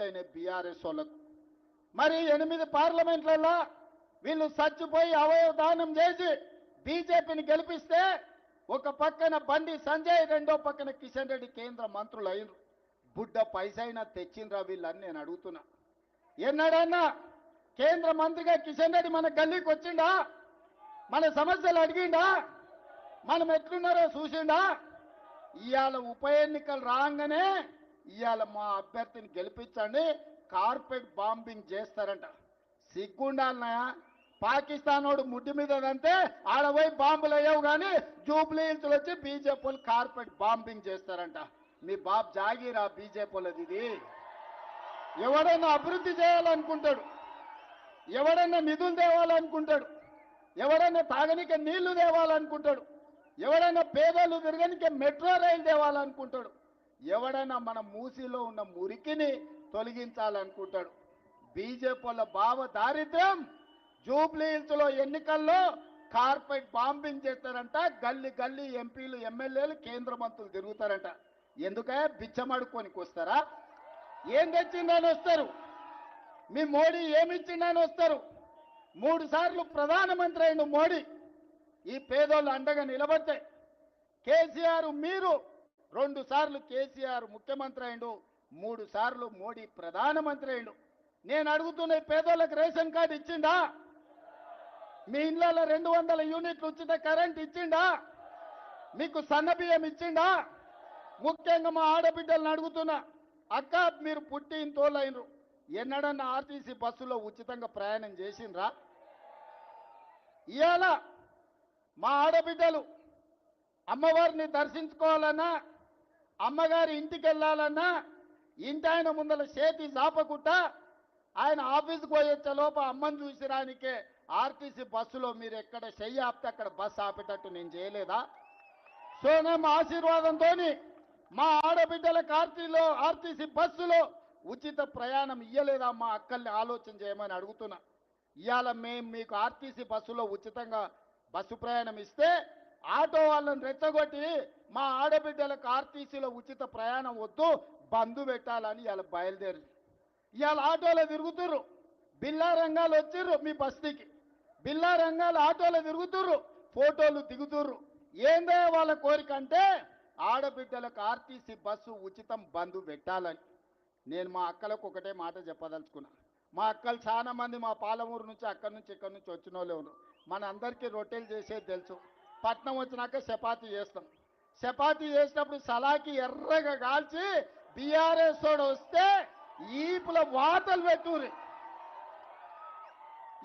ప్రాప్తి అయినాయి బీఆర్ఎస్ వాళ్ళకు. మరి ఎనిమిది పార్లమెంట్లలో వీళ్ళు చచ్చిపోయి అవయవ దానం చేసి బీజేపీని గెలిపిస్తే ఒక పక్కన బండి సంజయ్ రెండో పక్కన కిషన్ రెడ్డి కేంద్ర మంత్రులు అయినరు బుడ్డ పైసైనా తెచ్చిండ్రా వీళ్ళని నేను అడుగుతున్నా. ఎన్నడన్నా కేంద్ర మంత్రిగా కిషన్ రెడ్డి మన గల్లీకి వచ్చిండా? మన సమస్యలు అడిగిండా? మనం ఎట్లున్నారో చూసిండా? ఇవాళ ఉప ఎన్నికలు రాగానే ఇవాళ మా అభ్యర్థిని గెలిపించండి కార్పెట్ బాంబింగ్ చేస్తారంట. సిగ్గుండాలనయా పాకిస్తాన్ వాడు ముడ్డి మీద దంతే ఆడ పోయి బాంబులు అయ్యావు కానీ జూబ్లీ హిల్స్ వచ్చి బీజేపీ వాళ్ళు కార్పెట్ బాంబింగ్ చేస్తారంట. మీ బాబ్ జాగీరా బీజేపీ వాళ్ళది ఇది. ఎవడన్నా అభివృద్ధి చేయాలనుకుంటాడు ఎవడన్నా నిధులు తేవాలనుకుంటాడు ఎవడన్నా తాగనిక నీళ్ళు తేవాలనుకుంటాడు ఎవడైనా పేదలు తిరగనికే మెట్రో రైలు తేవాలనుకుంటాడు. ఎవడైనా మన మూసిలో ఉన్న మురికిని తొలగించాలనుకుంటాడు. బీజేపీ వాళ్ళ భావ దారిద్ర్యం జూబ్లీహిల్స్లో ఎన్నికల్లో కార్పెట్ బాంబింగ్ చేస్తారంట గల్లీ గల్లీ ఎంపీలు ఎమ్మెల్యేలు కేంద్ర మంత్రులు తిరుగుతారంట. ఎందుకే? బిచ్చమడుకోనికి వస్తారా? ఏం తెచ్చిందని వస్తారు? మీ మోడీ ఏమిచ్చిందని వస్తారు? మూడు సార్లు ప్రధానమంత్రి అయిన మోడీ ఈ పేదోళ్ళు అండగా నిలబడితే కేసీఆర్ మీరు రెండు సార్లు కేసీఆర్ ముఖ్యమంత్రి అయిండు మూడు సార్లు మోడీ ప్రధానమంత్రి అయిండు. నేను అడుగుతున్న పేదోళ్ళకి రేషన్ కార్డు ఇచ్చిండా? మీ ఇళ్ళలో రెండు వందల యూనిట్లు ఉచిత కరెంట్ ఇచ్చిండా? మీకు సన్న బియ్యం ఇచ్చిండా? ముఖ్యంగా మా ఆడబిడ్డలను అడుగుతున్నా అక్క మీరు పుట్టి తోలైనరు ఎన్నడన్నా ఆర్టీసీ బస్సులో ఉచితంగా ప్రయాణం చేసిండ్రా? ఇవాళ మా ఆడబిడ్డలు అమ్మవారిని దర్శించుకోవాలన్నా అమ్మగారి ఇంటికి వెళ్ళాలన్నా ఇంటి ఆయన ముందల చేతి చాపకుట్ట ఆయన ఆఫీస్కి పోయొచ్చే లోప అమ్మని చూసిరానికే ఆర్టీసీ బస్సులో మీరు ఎక్కడ చెయ్యి ఆపితే అక్కడ బస్సు ఆపేటట్టు నేను చేయలేదా? సో మేము ఆశీర్వాదంతో మా ఆడబిడ్డల కార్తీలో ఆర్టీసీ బస్సులో ఉచిత ప్రయాణం ఇయ్యలేదా మా అక్కల్ని ఆలోచన చేయమని అడుగుతున్నా. ఇవాళ మేము మీకు ఆర్టీసీ బస్సులో ఉచితంగా బస్సు ప్రయాణం ఇస్తే ఆటో వాళ్ళని రెచ్చగొట్టి మా ఆడబిడ్డలకు ఆర్టీసీలో ఉచిత ప్రయాణం వద్దు బంధు పెట్టాలని ఇవాళ బయలుదేరి ఇవాళ ఆటోలో తిరుగుతుర్రు. బిల్లా రంగాలు వచ్చిర్రు మీ బస్తీకి. బిల్లా రంగాలు ఆటోలో తిరుగుతుర్రు ఫోటోలు దిగుతుర్రు. ఏందే వాళ్ళ కోరిక అంటే ఆడబిడ్డలకు ఆర్టీసీ బస్సు ఉచితం బంధు పెట్టాలని. నేను మా అక్కలకు ఒకటే మాట చెప్పదలుచుకున్నా. మా అక్కలు చాలా మంది మా పాలమూరు నుంచి అక్కడి నుంచి ఇక్కడి నుంచి వచ్చిన వాళ్ళే ఉన్నారు. మన అందరికీ రొట్టెలు చేసేది తెలుసు. పట్నం వచ్చినాక చపాతి చేస్తాం. చపాతి చేసినప్పుడు సలాకి ఎర్రగా కాల్చి బీఆర్ఎస్ తోడు వస్తే ఈపుల వాతలు పెట్టుర్రి.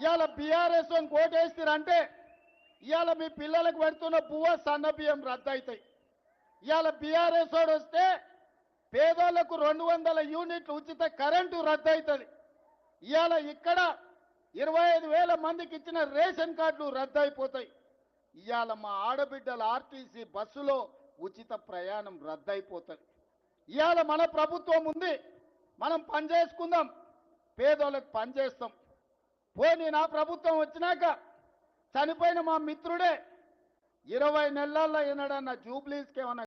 ఇవాళ బీఆర్ఎస్ కోటేస్తారంటే ఇవాళ మీ పిల్లలకు పెడుతున్న పువ్వ సన్న బియ్యం రద్దు అవుతాయి ఇవాళ బీఆర్ఎస్ వాడు వస్తే పేదోళ్ళకు రెండు వందల యూనిట్లు ఉచిత కరెంటు రద్దు అవుతుంది ఇవాళ ఇక్కడ ఇరవై ఐదు వేల మందికి ఇచ్చిన రేషన్ కార్డులు రద్దు అయిపోతాయి ఇవాళ మా ఆడబిడ్డల ఆర్టీసీ బస్సులో ఉచిత ప్రయాణం రద్దయిపోతుంది. ఇవాళ మన ప్రభుత్వం ఉంది మనం పని చేసుకుందాం పేదోళ్ళకి పని చేస్తాం. పోనీ నా ప్రభుత్వం వచ్చినాక చనిపోయిన మా మిత్రుడే ఇరవై నెలల్లో ఏనాడన్నా జూబ్లీస్కి ఏమన్నా